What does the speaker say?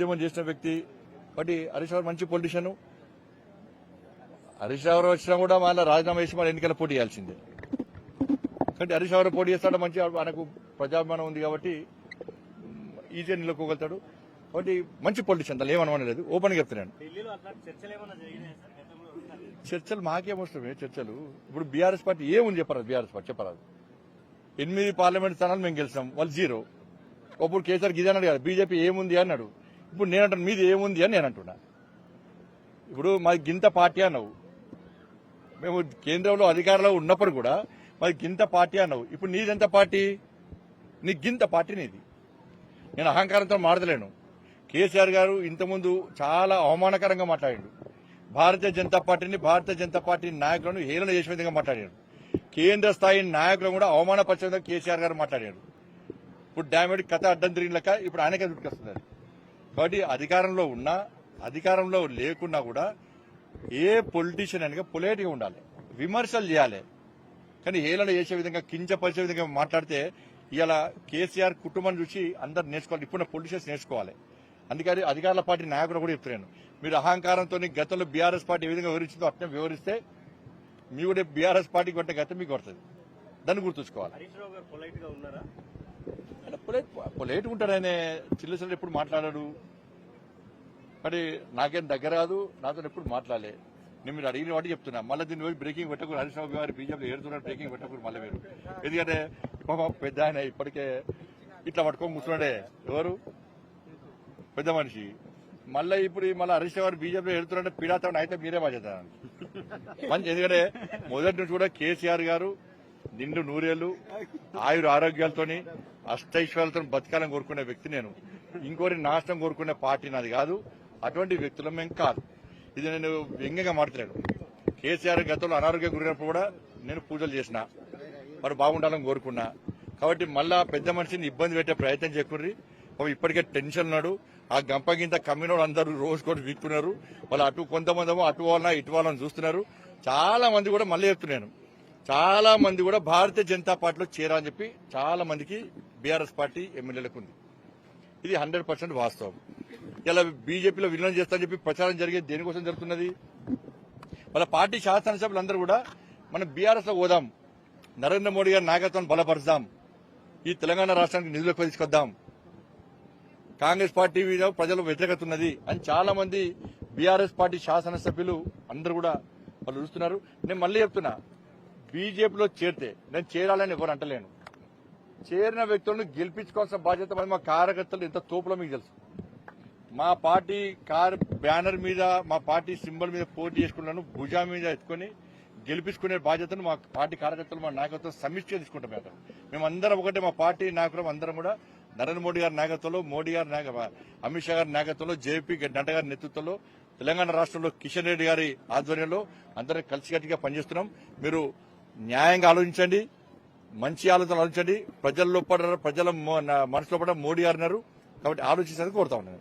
ఉద్యమం చేసిన వ్యక్తి కాబట్టి హరీష్ రావు మంచి పొలిటీషియన్ హరీష్ రావు వచ్చినా కూడా మళ్ళీ రాజీనామా చేసి మళ్ళీ ఎన్నికల పోటీ చేయాల్సిందే. కాబట్టి హరీష్ రావు పోటీ చేస్తాడు మంచి ఆయనకు ప్రజాభిమానం ఉంది కాబట్టి ఈజీగా నిలకోగలుగుతాడు కాబట్టి మంచి పొలిటీషియన్ దాని ఏమనలేదు ఓపెన్గా చెప్తున్నాను. ఢిల్లీలో అట్లాంటి చర్చలు గతంలో చర్చలు ఇప్పుడు బీఆర్ఎస్ పార్టీ ఏముంది చెప్పరాదు బీఆర్ఎస్ పార్టీ చెప్పరాదు. ఎనిమిది పార్లమెంట్ స్థానాలు మేము గెలిచాం వాళ్ళు జీరో. అప్పుడు కేసీఆర్ గిదే అన్నాడు కదా బీజేపీ ఏముంది అన్నాడు. ఇప్పుడు నేను అంటాను మీది ఏముంది అని నేను అంటున్నా ఇప్పుడు మాది గింత పార్టీ అన్నావు. మేము కేంద్రంలో అధికారంలో ఉన్నప్పుడు కూడా మాది గింత పార్టీ అన్నావు. ఇప్పుడు నీదెంత పార్టీ? నీ గింత పార్టీ నీది. నేను అహంకారంతో మాడతలేను కేసీఆర్ గారు ఇంతకుముందు చాలా అవమానకరంగా మాట్లాడాడు. భారతీయ జనతా పార్టీని భారతీయ జనతా పార్టీ నాయకులను హేళన చేసే విధంగా మాట్లాడాడు. కేంద్ర స్థాయి నాయకులను కూడా అవమానపరిచే విధంగా కేసీఆర్ గారు మాట్లాడాడు. ఇప్పుడు డామేడ్ కథ అడ్డం తిరిగిన లెక్క ఇప్పుడు ఆయనకే దుట్టుకొస్తుంది కాబట్టి అధికారంలో ఉన్నా అధికారంలో లేకున్నా కూడా ఏ పొలిటీషియన్ అనగా పొలైట్గా ఉండాలి. విమర్శలు చేయాలి. కానీ హేళన చేసే విధంగా కించపరిచే విధంగా మాట్లాడితే ఇవాళ కేసీఆర్ కుటుంబం చూసి అందరు నేర్చుకోవాలి. ఇప్పుడు పొలిటీషియన్స్ నేర్చుకోవాలి. అందుకని అధికారుల పార్టీ నాయకులు కూడా చెప్తున్నాను మీరు అహంకారంతో గతంలో బీఆర్ఎస్ పార్టీ ఏ విధంగా వివరించిందో అట్నే వివరిస్తే మీ కూడా బీఆర్ఎస్ పార్టీ కొట్టే గతం మీకు కొడుతుంది. దాన్ని గుర్తుంచుకోవాలి. పొలైట్గా ఉన్నారా? ఆయన పొలైట్ పొలైట్ ఉంటాడు ఆయన. చిల్లసలు ఎప్పుడు మాట్లాడాడు? మరి నాకేం దగ్గర కాదు నాతో ఎప్పుడు మాట్లాడలే. నేను మీరు అడిగిన వాటి చెప్తున్నా. మళ్ళీ దీన్ని పోయి బ్రేకింగ్ పెట్టకూడదు హరీష్ రావు గారు బీజేపీ ఏడుతున్నారు బ్రేకింగ్ పెట్టకూడదు మళ్ళీ మీరు. ఎందుకంటే పాప పెద్ద ఆయన ఇప్పటికే ఇట్లా పట్టుకొని కూర్చున్నాడే. ఎవరు? పెద్ద మనిషి. మళ్ళీ ఇప్పుడు మళ్ళీ హరీష్ గారు బీజేపీ ఎడుతున్నారంటే పీడాతం అయితే మీరే బాధ్యత. మంచి ఎందుకంటే మొదటి నుంచి కూడా కేసీఆర్ గారు నిండు నూరేళ్ళు ఆయుర ఆరోగ్యాలతోని అష్టైశ్వర్యాలతో బతకాలని కోరుకునే వ్యక్తి నేను. ఇంకోరి నాశనం కోరుకునే పార్టీ నాది కాదు. అటువంటి వ్యక్తులం మేము కాదు. ఇది నేను వ్యంగ్యంగా మాట్లాడు కేసీఆర్ గతంలో అనారోగ్యం గురినప్పుడు కూడా నేను పూజలు చేసిన మరి బాగుండాలని కోరుకున్నా. కాబట్టి మళ్ళా పెద్ద మనిషిని ఇబ్బంది పెట్టే ప్రయత్నం చేయకూర్రి పాపం ఇప్పటికే టెన్షన్ ఉన్నాడు. ఆ గంపగింత కమ్మినోడు అందరూ రోజు కూడా వీక్తున్నారు వాళ్ళు అటు కొంతమంది ఏమో అటు వాళ్ళ ఇటు వాళ్ళని చూస్తున్నారు. చాలా మంది కూడా మళ్ళీ చెప్తున్నాను చాలా మంది కూడా భారతీయ జనతా పార్టీలో చేరాలని చెప్పి చాలా మందికి బీఆర్ఎస్ పార్టీ ఎమ్మెల్యేలకు ఉంది. ఇది హండ్రెడ్ పర్సెంట్ వాస్తవం. ఇలా బీజేపీలో విలీనం చేస్తారని చెప్పి ప్రచారం జరిగేది దేనికోసం జరుగుతున్నది? వాళ్ళ పార్టీ శాసనసభ్యులు అందరూ కూడా మనం బీఆర్ఎస్లో పోదాం. నరేంద్ర మోడీ గారి నాయకత్వాన్ని బలపరుస్తాం. ఈ తెలంగాణ రాష్ట్రానికి నిధులు తీసుకొద్దాం. కాంగ్రెస్ పార్టీ మీద ప్రజలు వ్యతిరేకత ఉన్నది అని చాలా మంది బీఆర్ఎస్ పార్టీ శాసనసభ్యులు అందరూ కూడా వాళ్ళు చూస్తున్నారు. నేను మళ్ళీ చెప్తున్నా బీజేపీలో చేరితే నేను చేరాలని ఎవరు అంటలేను. చేరిన వ్యక్తులను గెలిపించుకోవాల్సిన బాధ్యత మరి మా కార్యకర్తలు ఎంత తోపులో మీకు తెలుసు. మా పార్టీ కార్ బ్యానర్ మీద మా పార్టీ సింబల్ మీద పోటీ చేసుకున్నాను భుజా మీద ఎత్తుకొని గెలిపించుకునే బాధ్యతను మా పార్టీ కార్యకర్తలు మా నాయకత్వం సమిష్టిగా తీసుకుంటాం మేము మేమందరం ఒకటే మా పార్టీ నాయకులం అందరం కూడా నరేంద్ర మోడీ గారి నాయకత్వంలో మోడీ గారి నాయక అమిత్ షా గారి నాయకత్వంలో జేపీ నడ్డా గారి నేతృత్వంలో తెలంగాణ రాష్ట్రంలో కిషన్ రెడ్డి గారి ఆధ్వర్యంలో అందరం కలిసికట్టుగా పనిచేస్తున్నాం. మీరు న్యాయంగా ఆలోచించండి మంచి ఆలోచన ఆలోచించండి. ప్రజల్లో పడ ప్రజల మనసులో పడ మోడీ గారు ఉన్నారు. కాబట్టి ఆలోచించేందుకు కోరుతా ఉన్నాను.